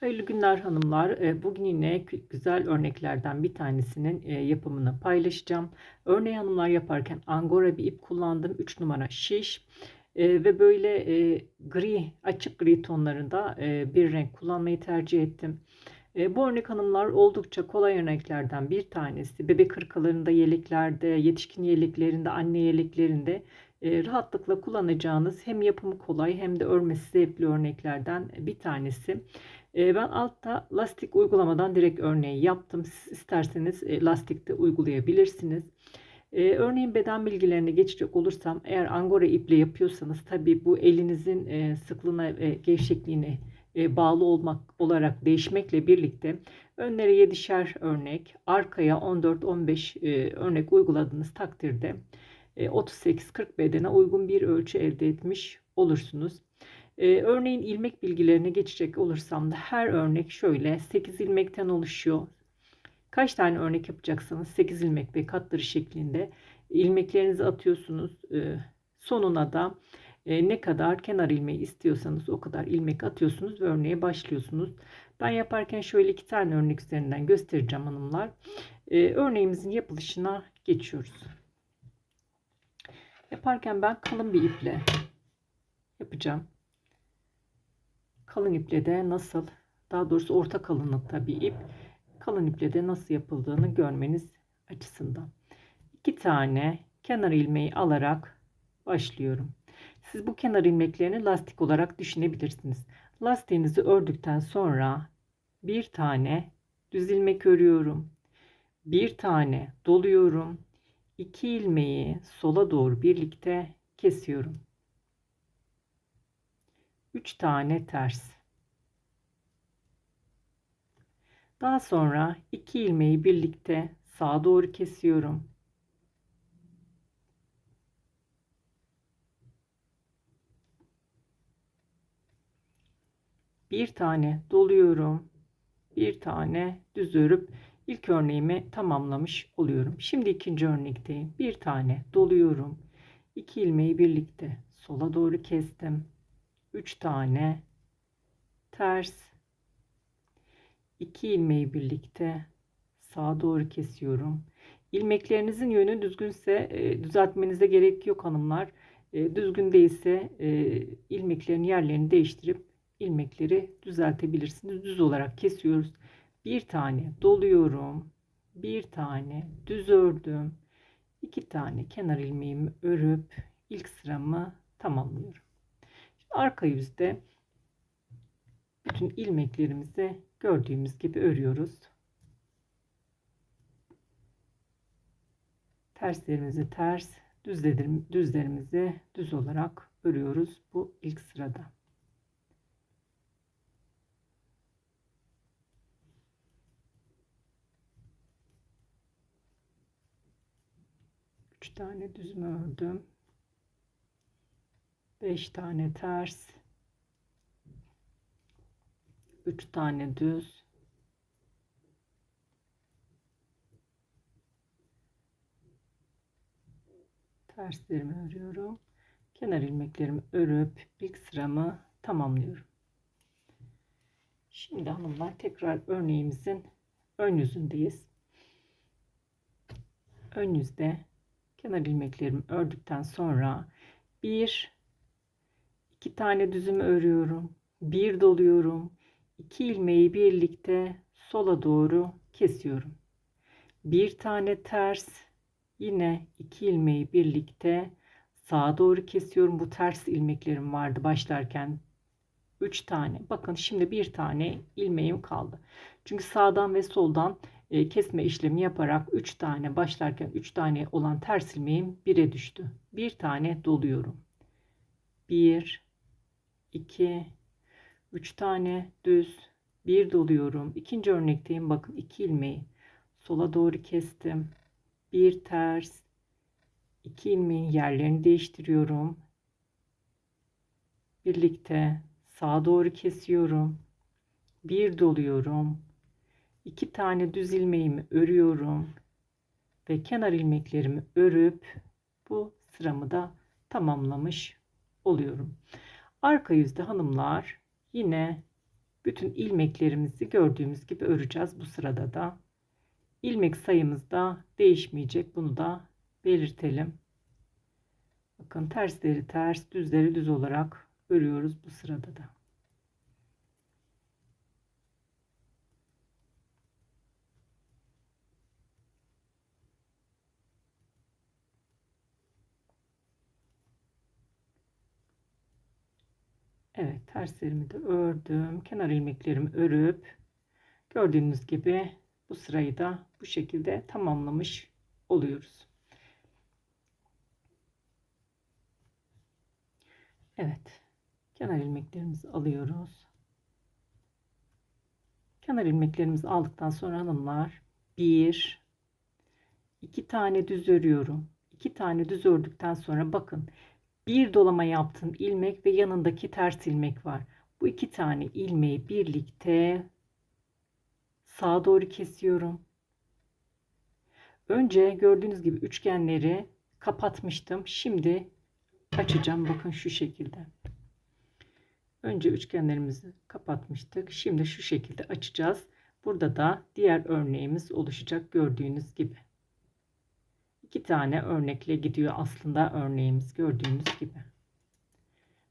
Hayırlı günler hanımlar. Ee, Bugün yine güzel örneklerden bir tanesinin e, yapımını paylaşacağım. Örneği hanımlar yaparken angora bir ip kullandım. 3 numara şiş Ee, ve böyle e, gri, açık gri tonlarında e, bir renk kullanmayı tercih ettim. Bu örnek hanımlar oldukça kolay örneklerden bir tanesi. Bebek hırkalarında, yeleklerde, yetişkin yeleklerinde, anne yeleklerinde rahatlıkla kullanacağınız hem yapımı kolay hem de örmesi zevkli örneklerden bir tanesi. Ben altta lastik uygulamadan direkt örneği yaptım. Siz isterseniz lastikte uygulayabilirsiniz. Örneğin beden bilgilerine geçecek olursam eğer angora iple yapıyorsanız tabi bu elinizin sıklığına ve gevşekliğine bağlı olmak olarak değişmekle birlikte önlere 7'şer örnek, arkaya 14-15 örnek uyguladığınız takdirde 38-40 bedene uygun bir ölçü elde etmiş olursunuz. Ee, örneğin ilmek bilgilerine geçecek olursam da her örnek şöyle 8 ilmekten oluşuyor. Kaç tane örnek yapacaksanız 8 ilmek ve katları şeklinde ilmeklerinizi atıyorsunuz. Ee, sonuna da e, ne kadar kenar ilmeği istiyorsanız o kadar ilmek atıyorsunuz ve örneğe başlıyorsunuz. Ben yaparken şöyle iki tane örnek üzerinden göstereceğim hanımlar. Ee, örneğimizin yapılışına geçiyoruz. Yaparken ben kalın bir iple yapacağım kalın iple de nasıl daha doğrusu orta kalınlıkta bir ip kalın iple de nasıl yapıldığını görmeniz açısından. iki tane kenar ilmeği alarak başlıyorum. Siz bu kenar ilmeklerini lastik olarak düşünebilirsiniz. Lastiğinizi ördükten sonra bir tane düz ilmek örüyorum. Bir tane doluyorum. iki ilmeği sola doğru birlikte kesiyorum. 3 tane ters. Daha sonra 2 ilmeği birlikte sağa doğru kesiyorum. Bir tane doluyorum. Bir tane düz örüp ilk örneğimi tamamlamış oluyorum. Şimdi ikinci örnekteyim. Bir tane doluyorum. 2 ilmeği birlikte sola doğru kestim. 3 tane ters 2 ilmeği birlikte sağa doğru kesiyorum. İlmeklerinizin yönü düzgünse e, düzeltmenize gerek yok hanımlar. E, düzgün değilse e, ilmeklerin yerlerini değiştirip ilmekleri düzeltebilirsiniz. Düz olarak kesiyoruz. Bir tane doluyorum. Bir tane düz ördüm. iki tane kenar ilmeğimi örüp ilk sıramı tamamlıyorum. Arka yüzde bütün ilmeklerimizi gördüğümüz gibi örüyoruz. Terslerimizi ters, düzlerimizi düz olarak örüyoruz bu ilk sırada. Üç tane düzümü ördüm. 5 tane ters. 3 tane düz. Terslerimi örüyorum. Kenar ilmeklerimi örüp ilk sıramı tamamlıyorum. Şimdi hanımlar tekrar örneğimizin ön yüzündeyiz. Ön yüzde kenar ilmeklerimi ördükten sonra bir iki tane düzümü örüyorum. Bir doluyorum. iki ilmeği birlikte sola doğru kesiyorum. Bir tane ters yine iki ilmeği birlikte sağa doğru kesiyorum. Bu ters ilmeklerim vardı başlarken. 3 tane. Bakın şimdi bir tane ilmeğim kaldı. Çünkü sağdan ve soldan e, kesme işlemi yaparak 3 tane başlarken 3 tane olan ters ilmeğim 1'e düştü. Bir tane doluyorum. 1 2 3 tane düz bir doluyorum. İkinci örnekteyim. Bakın 2 ilmeği sola doğru kestim. Bir ters 2 ilmeğin yerlerini değiştiriyorum. Birlikte sağa doğru kesiyorum. Bir doluyorum. 2 tane düz ilmeğimi örüyorum ve kenar ilmeklerimi örüp bu sıramı da tamamlamış oluyorum. Arka yüzde hanımlar yine bütün ilmeklerimizi gördüğümüz gibi öreceğiz bu sırada da. İlmek sayımız da değişmeyecek. Bunu da belirtelim. Bakın tersleri ters, düzleri düz olarak örüyoruz bu sırada da. Evet terslerimi de ördüm. Kenar ilmeklerimi örüp gördüğünüz gibi bu sırayı da bu şekilde tamamlamış oluyoruz. Evet. Kenar ilmeklerimizi alıyoruz. Kenar ilmeklerimizi aldıktan sonra hanımlar bir iki tane düz örüyorum. İki tane düz ördükten sonra bakın bir dolama yaptığım ilmek ve yanındaki ters ilmek var. Bu iki tane ilmeği birlikte sağa doğru kesiyorum. Önce gördüğünüz gibi üçgenleri kapatmıştım. Şimdi açacağım. Bakın şu şekilde. Önce üçgenlerimizi kapatmıştık. Şimdi şu şekilde açacağız. Burada da diğer örneğimiz oluşacak gördüğünüz gibi. İki tane örnekle gidiyor aslında örneğimiz gördüğünüz gibi.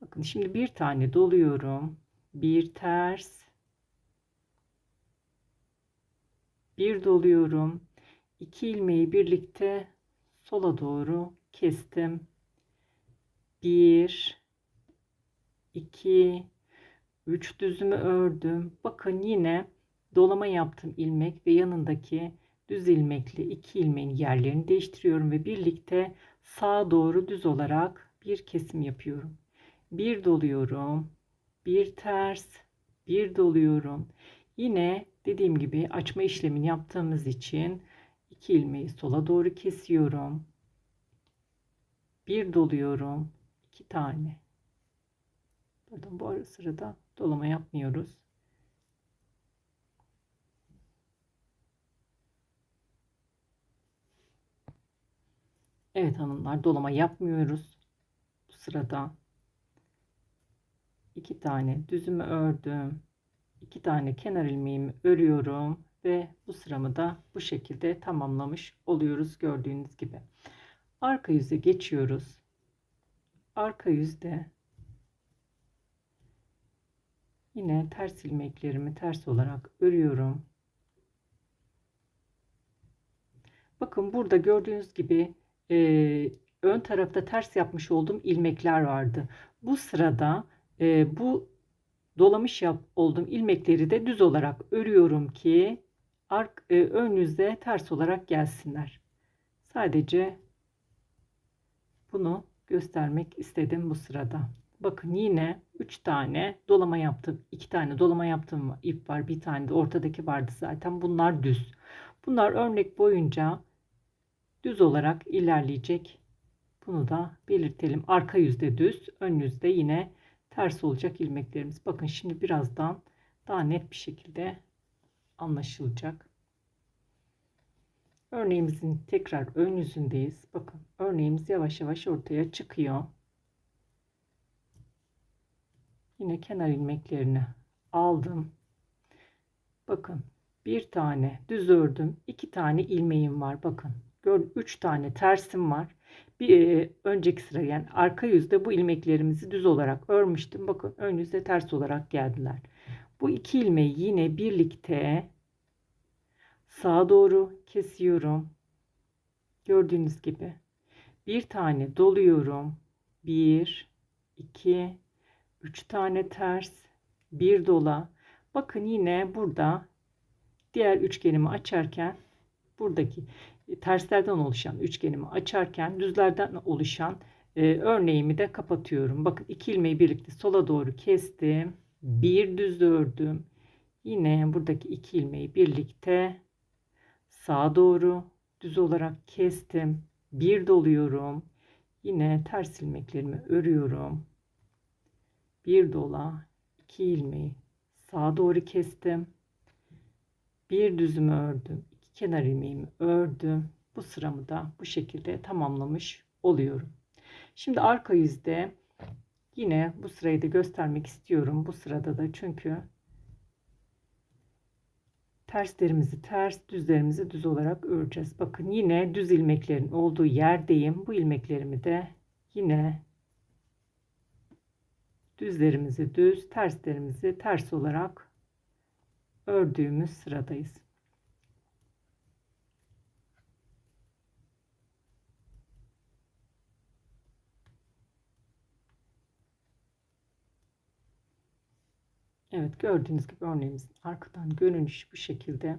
Bakın şimdi bir tane doluyorum. Bir ters. Bir doluyorum. İki ilmeği birlikte sola doğru kestim. Bir, iki, üç düzümü ördüm. Bakın yine dolama yaptım ilmek ve yanındaki düz ilmekle iki ilmeğin yerlerini değiştiriyorum ve birlikte sağa doğru düz olarak bir kesim yapıyorum. Bir doluyorum, bir ters, bir doluyorum. Yine dediğim gibi açma işlemini yaptığımız için iki ilmeği sola doğru kesiyorum. Bir doluyorum, iki tane. Pardon bu ara sırada dolama yapmıyoruz. Evet hanımlar dolama yapmıyoruz. Bu sırada iki tane düzümü ördüm. iki tane kenar ilmeğimi örüyorum ve bu sıramı da bu şekilde tamamlamış oluyoruz gördüğünüz gibi. Arka yüze geçiyoruz. Arka yüzde yine ters ilmeklerimi ters olarak örüyorum. Bakın burada gördüğünüz gibi e, ön tarafta ters yapmış olduğum ilmekler vardı. Bu sırada e, bu dolamış yap olduğum ilmekleri de düz olarak örüyorum ki ark, e, ön yüzde ters olarak gelsinler. Sadece bunu göstermek istedim bu sırada. Bakın yine 3 tane dolama yaptım. 2 tane dolama yaptığım ip var. Bir tane de ortadaki vardı zaten. Bunlar düz. Bunlar örnek boyunca düz olarak ilerleyecek. Bunu da belirtelim. Arka yüzde düz, ön yüzde yine ters olacak ilmeklerimiz. Bakın şimdi birazdan daha net bir şekilde anlaşılacak. Örneğimizin tekrar ön yüzündeyiz. Bakın örneğimiz yavaş yavaş ortaya çıkıyor. Yine kenar ilmeklerini aldım. Bakın bir tane düz ördüm. iki tane ilmeğim var. Bakın Gördüm 3 tane tersim var. Bir e, önceki sıra yani arka yüzde bu ilmeklerimizi düz olarak örmüştüm. Bakın ön yüzde ters olarak geldiler. Bu iki ilmeği yine birlikte sağa doğru kesiyorum. Gördüğünüz gibi bir tane doluyorum. Bir, iki, üç tane ters, bir dola. Bakın yine burada diğer üçgenimi açarken buradaki terslerden oluşan üçgenimi açarken düzlerden oluşan e, örneğimi de kapatıyorum. Bakın iki ilmeği birlikte sola doğru kestim. Bir düz ördüm. Yine buradaki iki ilmeği birlikte sağa doğru düz olarak kestim. Bir doluyorum. Yine ters ilmeklerimi örüyorum. Bir dola, iki ilmeği sağa doğru kestim. Bir düzümü ördüm kenar ilmeğimi ördüm. Bu sıramı da bu şekilde tamamlamış oluyorum. Şimdi arka yüzde yine bu sırayı da göstermek istiyorum. Bu sırada da çünkü Terslerimizi ters, düzlerimizi düz olarak öreceğiz. Bakın yine düz ilmeklerin olduğu yerdeyim. Bu ilmeklerimi de yine düzlerimizi düz, terslerimizi ters olarak ördüğümüz sıradayız. Evet gördüğünüz gibi örneğimizin arkadan görünüşü bu şekilde.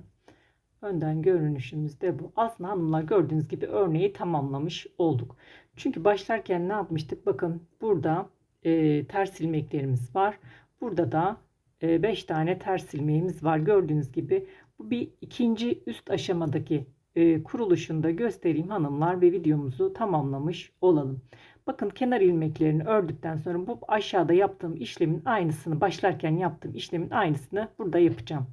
Önden görünüşümüz de bu. Aslında hanımlar gördüğünüz gibi örneği tamamlamış olduk. Çünkü başlarken ne yapmıştık? Bakın burada e, ters ilmeklerimiz var. Burada da 5 e, tane ters ilmeğimiz var. Gördüğünüz gibi bu bir ikinci üst aşamadaki e, kuruluşunda göstereyim hanımlar ve videomuzu tamamlamış olalım. Bakın kenar ilmeklerini ördükten sonra bu aşağıda yaptığım işlemin aynısını başlarken yaptığım işlemin aynısını burada yapacağım.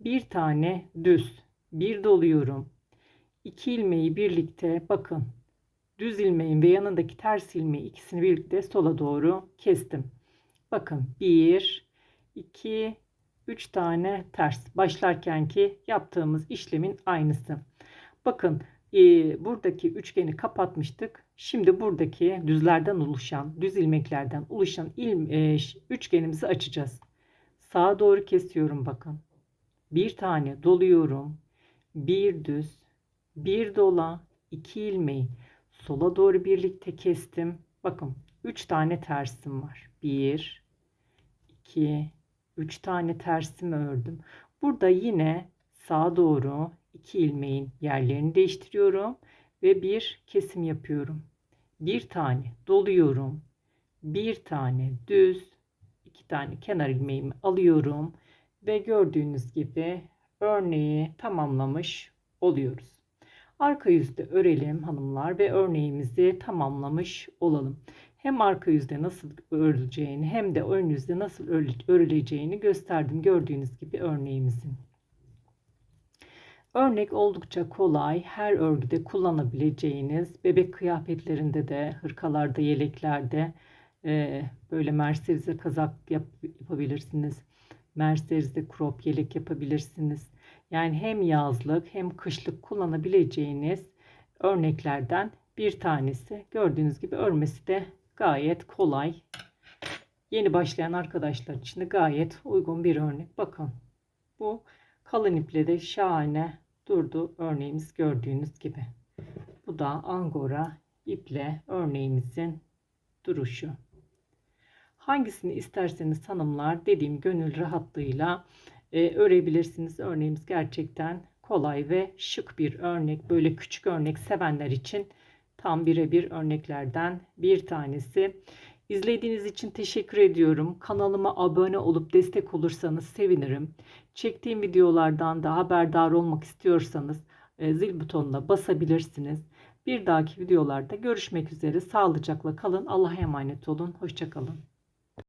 Bir tane düz, bir doluyorum. İki ilmeği birlikte bakın düz ilmeğin ve yanındaki ters ilmeği ikisini birlikte sola doğru kestim. Bakın 1 2 3 tane ters başlarkenki yaptığımız işlemin aynısı. Bakın e, buradaki üçgeni kapatmıştık. Şimdi buradaki düzlerden oluşan, düz ilmeklerden oluşan il, e, üçgenimizi açacağız. Sağa doğru kesiyorum bakın. Bir tane doluyorum. Bir düz, bir dola, iki ilmeği sola doğru birlikte kestim. Bakın 3 tane tersim var. 1 2 3 tane tersimi ördüm. Burada yine sağa doğru 2 ilmeğin yerlerini değiştiriyorum ve bir kesim yapıyorum. Bir tane doluyorum. Bir tane düz, iki tane kenar ilmeğimi alıyorum ve gördüğünüz gibi örneği tamamlamış oluyoruz. Arka yüzde örelim hanımlar ve örneğimizi tamamlamış olalım. Hem arka yüzde nasıl örüleceğini hem de ön yüzde nasıl örüleceğini gösterdim gördüğünüz gibi örneğimizin. Örnek oldukça kolay. Her örgüde kullanabileceğiniz, bebek kıyafetlerinde de, hırkalarda, yeleklerde e, böyle merserize kazak yap, yapabilirsiniz. Merserize crop yelek yapabilirsiniz. Yani hem yazlık hem kışlık kullanabileceğiniz örneklerden bir tanesi. Gördüğünüz gibi örmesi de gayet kolay. Yeni başlayan arkadaşlar için de gayet uygun bir örnek. Bakın bu kalın iple de şahane durdu örneğimiz gördüğünüz gibi. Bu da angora iple örneğimizin duruşu. Hangisini isterseniz hanımlar dediğim gönül rahatlığıyla e, örebilirsiniz. Örneğimiz gerçekten kolay ve şık bir örnek. Böyle küçük örnek sevenler için tam birebir örneklerden bir tanesi. İzlediğiniz için teşekkür ediyorum. Kanalıma abone olup destek olursanız sevinirim. Çektiğim videolardan da haberdar olmak istiyorsanız e, zil butonuna basabilirsiniz. Bir dahaki videolarda görüşmek üzere. Sağlıcakla kalın. Allah'a emanet olun. Hoşçakalın.